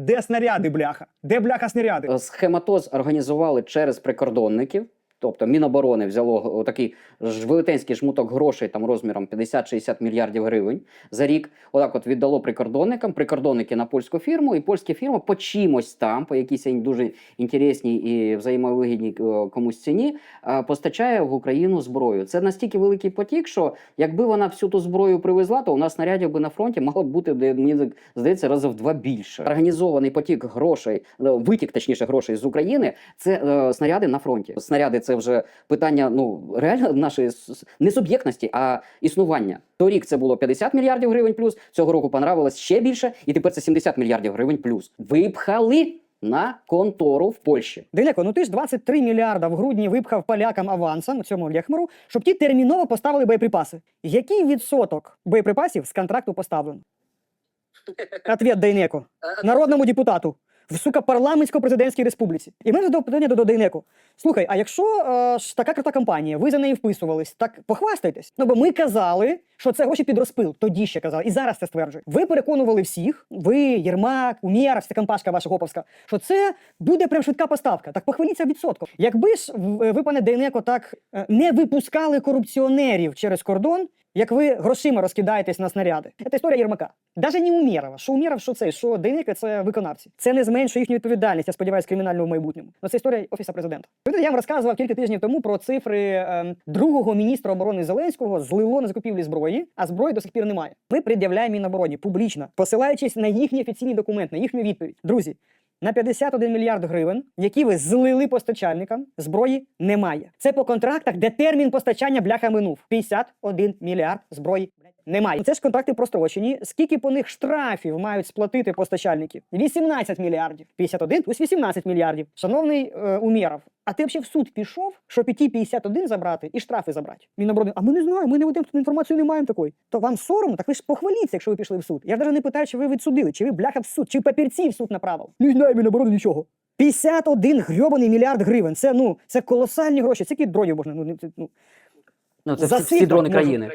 Де снаряди, бляха? Де бляха снаряди? Е, Схематоз організували через прикордонників. Тобто Міноборони взяло такий велетенський жмуток грошей там розміром 50-60 мільярдів гривень за рік. Отак от віддало прикордонникам. Прикордонники на польську фірму, і польська фірма по чимось там, по якійсь дуже інтересній і взаємовигідній е, комусь ціні, е, постачає в Україну зброю. Це настільки великий потік, що якби вона всю ту зброю привезла, то у нас снарядів би на фронті мало б бути, мені здається, рази в два більше. Організований потік грошей, е, витік точніше грошей з України. Це е, снаряди на фронті. Снаряди це вже питання ну реально нашої не суб'єктності, а існування. Торік це було 50 мільярдів гривень плюс. Цього року понравилось ще більше, і тепер це 70 мільярдів гривень плюс. Випхали на контору в Польщі. Делеко, ну ти ж 23 мільярда в грудні випхав полякам авансом цьому Лехмеру, щоб ті терміново поставили боєприпаси. Який відсоток боєприпасів з контракту поставлено? Ответ Дейнеко. Народному депутату. В сука парламентсько-президентській республіці. І в мене до питання до, до Слухай, а якщо е, ж така крута компанія, ви за нею вписувались, так похвастайтесь. Ну бо ми казали, що це гроші під розпил. Тоді ще казали, і зараз це стверджують. Ви переконували всіх, ви, Єрмак, Умєр, вся компашка ваша гоповська, що це буде прям швидка поставка. Так похваліться відсотком. Якби ж ви, пане Дейнеко, так е, не випускали корупціонерів через кордон, як ви грошима розкидаєтесь на снаряди. Це історія Єрмака. Даже не Умєрова. Що Умєров, що це, що Дейнеко – це виконавці. Це не зменшує їхню відповідальність, я сподіваюся, кримінальну майбутньому. Ну, це історія офіса президента. Я вам розказував кілька тижнів тому про цифри ем, другого міністра оборони Зеленського злило на закупівлі зброї, а зброї до сих пір немає. Ми пред'являємо Мінобороні публічно, посилаючись на їхній офіційний документ, на їхню відповідь. Друзі, на 51 мільярд гривень, які ви злили постачальникам, зброї немає. Це по контрактах, де термін постачання бляха минув. 51 мільярд зброї немає. Це ж контракти прострочені. Скільки по них штрафів мають сплатити постачальники? 18 мільярдів. 51 плюс 18 мільярдів. Шановний е, Умєров, а ти взагалі в суд пішов, щоб і ті 51 забрати і штрафи забрати? Міноборони, а ми не знаємо, ми не ведемо інформацію, не маємо такої. То вам соромно, так ви ж похваліться, якщо ви пішли в суд. Я навіть не питаю, чи ви відсудили, чи ви бляха в суд, чи папірці в суд направив. Не знаю, Міноборони нічого. 51 грьобаний мільярд гривень. Це ну це колосальні гроші. Це які дронів можна? Ну, це, ну Ну це За всі, всі дрони країни.